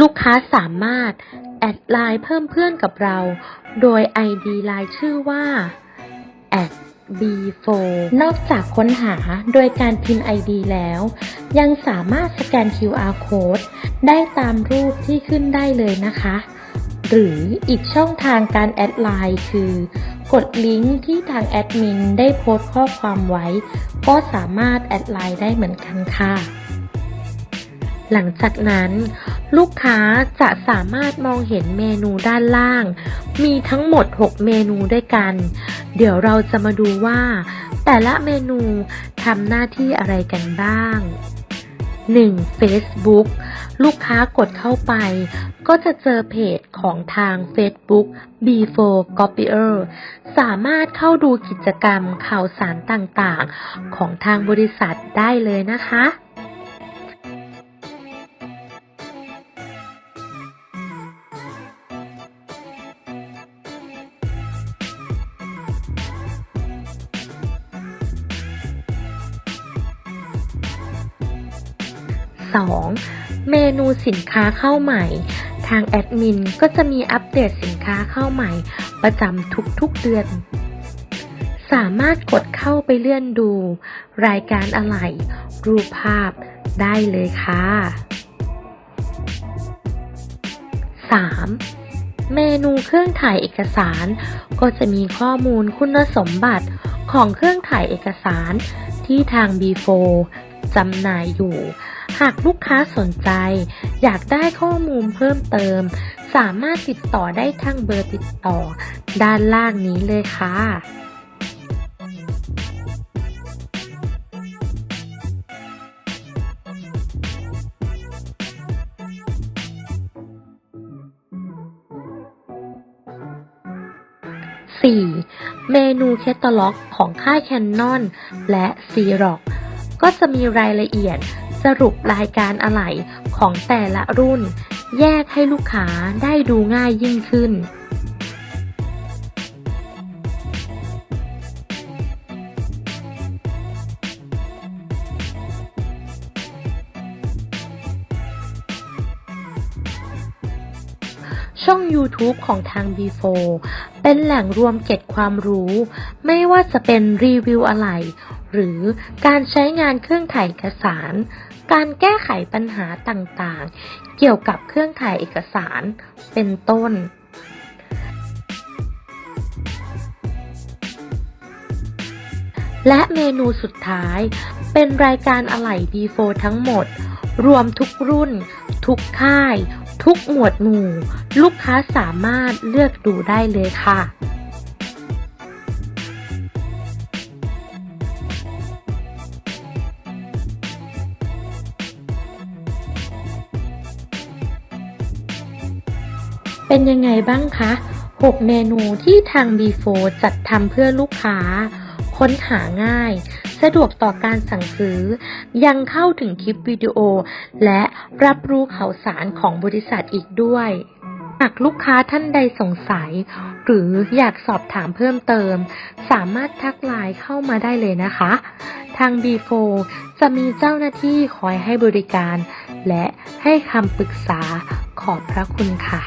ลูกค้าสามารถ แอดไลน์เพิ่มเพื่อนกับเรา โดย ID ไลน์ชื่อว่า b4 นอกจากค้นหาโดยการพิมพ์ ID แล้ว ยังสามารถสแกน QR code ได้ตามรูปที่ขึ้นได้เลยนะคะ หรืออีกช่องทางการแอดไลน์คือ กดลิงก์ที่ทางแอดมินได้โพสต์ข้อความไว้ ก็สามารถแอดไลน์ได้เหมือนกันค่ะ หลังจากนั้น ลูกค้าจะสามารถมองเห็นเมนูด้านล่าง มีทั้งหมด 6 เมนูด้วยกัน เดี๋ยวเราจะมาดูว่า แต่ละเมนูทำหน้าที่อะไรกันบ้าง 1. Facebook ลูกค้ากดเข้าไป ก็จะเจอเพจของทาง Facebook B4 Copier สามารถเข้าดูกิจกรรมข่าวสารต่างๆ ของทางบริษัทได้เลยนะคะ 2. เมนูสินค้าเข้าใหม่ ทางแอดมินก็จะมีอัปเดตสินค้าเข้าใหม่ ประจำทุกๆเดือน สามารถกดเข้าไปเลื่อนดู รายการอะไหล่รูปภาพได้เลยค่ะ 3. เมนูเครื่องถ่ายเอกสาร ก็จะมีข้อมูลคุณสมบัติของเครื่องถ่ายเอกสารที่ทาง B4 จำหน่ายอยู่ากลูกค้าสนใจ อยากได้ข้อมูลเพิ่มเติม สามารถติดต่อได้ทางเบอร์ติดต่อ ด้านล่างนี้เลยค่ะ 4. เมนูแคตตาล็อกของค่ายแคนนอนและซีร็อกก็จะมีรายละเอียด สรุปรายการอะไหล่ของแต่ละรุ่น แยกให้ลูกค้าได้ดูง่ายยิ่งขึ้นช่อง YouTube ของทาง B4 เป็นแหล่งรวมเก็บความรู้ ไม่ว่าจะเป็นรีวิวอะไร หรือการใช้งานเครื่องถ่ายเอกสาร การแก้ไขปัญหาต่างๆ เกี่ยวกับเครื่องถ่ายเอกสาร เป็นต้นและเมนูสุดท้าย เป็นรายการอะไหล่ B4 ทั้งหมด รวมทุกรุ่น ทุกค่าย ทุกหมวดหมู่ ลูกค้าสามารถเลือกดูได้เลยค่ะ เป็นยังไงบ้างคะ 6 เมนูที่ทาง B4 จัดทำเพื่อลูกค้า ค้นหาง่าย สะดวกต่อการสั่งซื้อ ยังเข้าถึงคลิปวิดีโอ และรับรู้ข่าวสารของบริษัทอีกด้วยหากลูกค้าท่านใดสงสัย หรืออยากสอบถามเพิ่มเติม สามารถทักไลน์เข้ามาได้เลยนะคะ ทาง B4 จะมีเจ้าหน้าที่คอยให้บริการ และให้คำปรึกษาขอบพระคุณค่ะ